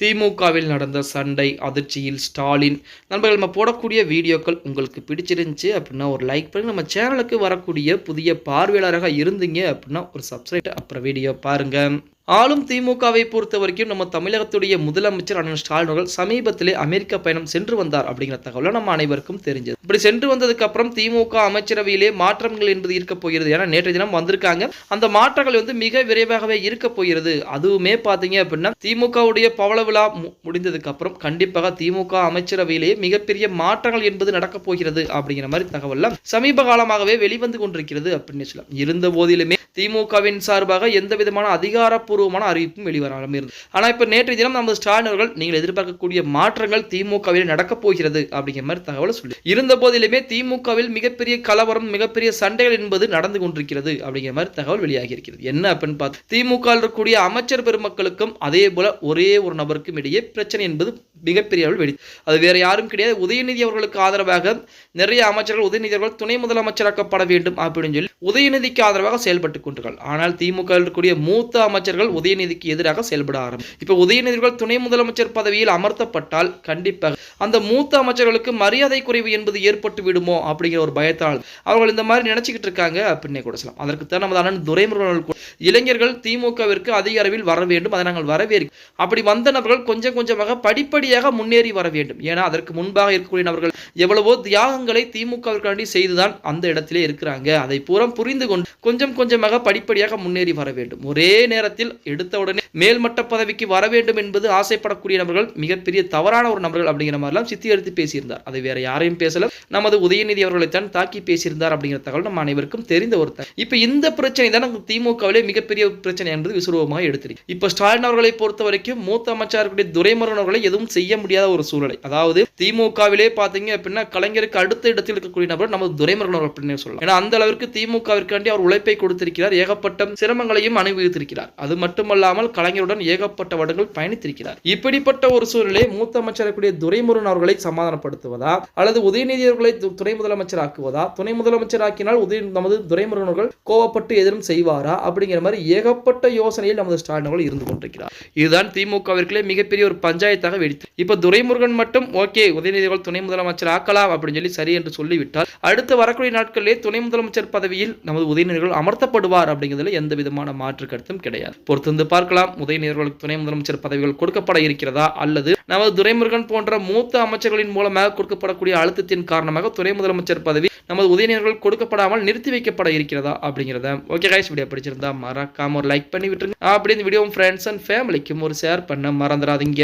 திமுகவில் நடந்த சண்டை அதிர்ச்சியில் ஸ்டாலின். நண்பர்கள் நம்ம போடக்கூடிய வீடியோக்கள் உங்களுக்கு பிடிச்சிருந்துச்சு அப்படின்னா ஒரு லைக் பண்ணி நம்ம சேனலுக்கு வரக்கூடிய புதிய பார்வையாளராக இருந்தீங்க அப்படின்னா ஒரு சப்ஸ்கிரைப் அப்புறம் வீடியோ பாருங்கள் ஆளும் திமுகவை பொறுத்த வரைக்கும் நம்ம தமிழகத்துடைய முதலமைச்சர் அண்ணன் ஸ்டாலின் அவர்கள் சமீபத்திலே அமெரிக்க பயணம் சென்று வந்தார் அப்படிங்கிற தகவலை நம்ம அனைவருக்கும் தெரிஞ்சது. இப்படி சென்று வந்ததுக்கு அப்புறம் திமுக அமைச்சரவையிலே மாற்றங்கள் என்பது இருக்க போகிறது ஏன்னா நேற்றைய தினம் வந்திருக்காங்க. அந்த மாற்றங்கள் வந்து மிக விரைவாகவே இருக்க போகிறது. அதுவுமே பார்த்தீங்க அப்படின்னா திமுகவுடைய பவள விழா மு- முடிந்ததுக்கு அப்புறம் கண்டிப்பாக திமுக அமைச்சரவையிலேயே மிகப்பெரிய மாற்றங்கள் என்பது நடக்கப் போகிறது அப்படிங்கிற மாதிரி தகவல்லாம் சமீப காலமாகவே வெளிவந்து கொண்டிருக்கிறது அப்படின்னு சொல்லலாம். இருந்த போதிலுமே திமுகவின் சார்பாக எந்த விதமான அதிகாரப்பூர்வமான அறிவிப்பும் வெளிவராமல் இருந்தது. ஆனால் இப்போ நேற்றைய தினம் நமது ஸ்டாலின் அவர்கள் நீங்கள் எதிர்பார்க்கக்கூடிய மாற்றங்கள் திமுகவில் நடக்கப் போகிறது அப்படிங்கிற மாதிரி தகவலை சொல்லி இருந்த போதிலுமே திமுகவில் மிகப்பெரிய கலவரம் மிகப்பெரிய சண்டைகள் என்பது நடந்து கொண்டிருக்கிறது அப்படிங்கிற மாதிரி தகவல் வெளியாகி இருக்கிறது என்ன அப்படின்னு பார்த்து திமுக இருக்கக்கூடிய அமைச்சர் பெருமக்களுக்கும் அதே போல ஒரே ஒரு நபருக்கும் இடையே பிரச்சனை என்பது மிகப்பெரிய அளவில் வெடி அது வேற யாரும் கிடையாது. உதயநிதி அவர்களுக்கு ஆதரவாக நிறைய அமைச்சர்கள் உதயநிதி அவர்கள் துணை முதலமைச்சராக்கப்பட வேண்டும் அப்படின்னு சொல்லி உதயநிதிக்கு ஆதரவாக செயல்பட்டு கொண்டார்கள் ஆனால் திமுக இருக்கக்கூடிய மூத்த அமைச்சர்கள் உதயநிதிக்கு எதிராக செயல்பட ஆரம்பி இப்போ உதயநிதிகள் துணை முதலமைச்சர் பதவியில் அமர்த்தப்பட்டால் கண்டிப்பாக அந்த மூத்த அமைச்சர்களுக்கு மரியாதை குறைவு என்பது ஏற்பட்டு விடுமோ அப்படிங்கிற ஒரு பயத்தால் அவர்கள் இந்த மாதிரி நினைச்சுக்கிட்டு இருக்காங்க அப்படின்னே கூட சொல்லலாம். அதற்கு தான் நமது அண்ணன் துரைமுருகன் இளைஞர்கள் திமுகவிற்கு அதிக அளவில் வர வேண்டும் அதை நாங்கள் வரவேற்க அப்படி வந்த நபர்கள் கொஞ்சம் கொஞ்சமாக படிப்படியாக முன்னேறி வர வேண்டும். ஏன்னா அதற்கு முன்பாக இருக்கக்கூடிய நபர்கள் எவ்வளவோ தியாகங்களை திமுகவிற்காண்டி செய்துதான் அந்த இடத்திலே இருக்கிறாங்க. அதை பூரம் புரிந்து கொண்டு கொஞ்சம் கொஞ்சமாக படிப்படியாக முன்னேறி வர வேண்டும். ஒரே நேரத்தில் எடுத்த உடனே மேல்மட்ட பதவிக்கு வர வேண்டும் என்பது ஆசைப்படக்கூடிய நபர்கள் மிகப்பெரிய தவறான ஒரு நபர்கள் அப்படிங்கிற மாதிரிலாம் சித்தி பேசியிருந்தார். அதை வேற யாரையும் பேசல. நமது உதயநிதி அவர்களைத்தான் தாக்கி பேசியிருந்தார் அப்படிங்கிற தகவல் நம்ம அனைவருக்கும் தெரிந்த ஒரு இப்போ இந்த பிரச்சனை தான் நமக்கு திமுகவிலே மிகப்பெரிய பிரச்சனை என்பது விசுரூபமாக எடுத்திருக்கு. இப்போ ஸ்டாலின் அவர்களை பொறுத்த வரைக்கும் மூத்த அமைச்சர் துரைமுருகன் அவர்களை எதுவும் செய்ய செய்ய முடியாத ஒரு சூழ்நிலை. அதாவது திமுகவிலே பார்த்தீங்க அப்படின்னா கலைஞருக்கு அடுத்த இடத்தில் இருக்கக்கூடிய நபர் நமது துரைமுருகன் அவர்கள் அப்படின்னு சொல்லலாம். ஏன்னா அந்த அளவிற்கு திமுகவிற்காண்டி அவர் உழைப்பை கொடுத்திருக்கிறார். ஏகப்பட்ட சிரமங்களையும் அனுபவித்திருக்கிறார். அது மட்டுமல்லாமல் கலைஞருடன் ஏகப்பட்ட வடங்கள் பயணித்திருக்கிறார். இப்படிப்பட்ட ஒரு சூழ்நிலை மூத்த அமைச்சரக்கூடிய துரைமுருகன் அவர்களை சமாதானப்படுத்துவதா அல்லது உதயநிதி அவர்களை துணை முதலமைச்சர் ஆக்குவதா துணை முதலமைச்சர் ஆக்கினால் உதய நமது துரைமுருகன் அவர்கள் கோவப்பட்டு எதிரும் செய்வாரா அப்படிங்கிற மாதிரி ஏகப்பட்ட யோசனையில் நமது ஸ்டாலின் அவர்கள் இருந்து கொண்டிருக்கிறார். இதுதான் திமுகவிற்குள்ளே மிகப்பெரிய ஒரு பஞ்சாயத்தாக வெடித்து இப்ப துரைமுருகன் மட்டும் ஓகே உதயநிதிகள் துணை முதலமைச்சர் ஆக்கலாம் அப்படின்னு சொல்லி சரி என்று சொல்லிவிட்டால் அடுத்து வரக்கூடிய நாட்களிலே துணை முதலமைச்சர் பதவியில் நமது உதயநிதிகள் அமர்த்தப்படுவார் அப்படிங்கிறதுல எந்த விதமான மாற்று கருத்தும் கிடையாது. பொறுத்திருந்து பார்க்கலாம் உதயநிதிகளுக்கு துணை முதலமைச்சர் பதவிகள் கொடுக்கப்பட இருக்கிறதா அல்லது நமது துரைமுருகன் போன்ற மூத்த அமைச்சர்களின் மூலமாக கொடுக்கப்படக்கூடிய அழுத்தத்தின் காரணமாக துணை முதலமைச்சர் பதவி நமது உதயநிதிகள் கொடுக்கப்படாமல் நிறுத்தி வைக்கப்பட இருக்கிறதா அப்படிங்கிறத. ஓகே கைஸ் வீடியோ பிடிச்சிருந்தா மறக்காம ஒரு லைக் பண்ணி விட்டுருங்க அப்படி இந்த வீடியோ ஃப்ரெண்ட்ஸ் அண்ட் ஃபேமிலிக்கும் ஒரு ஷேர் பண்ண மறந்துடாதீங்க.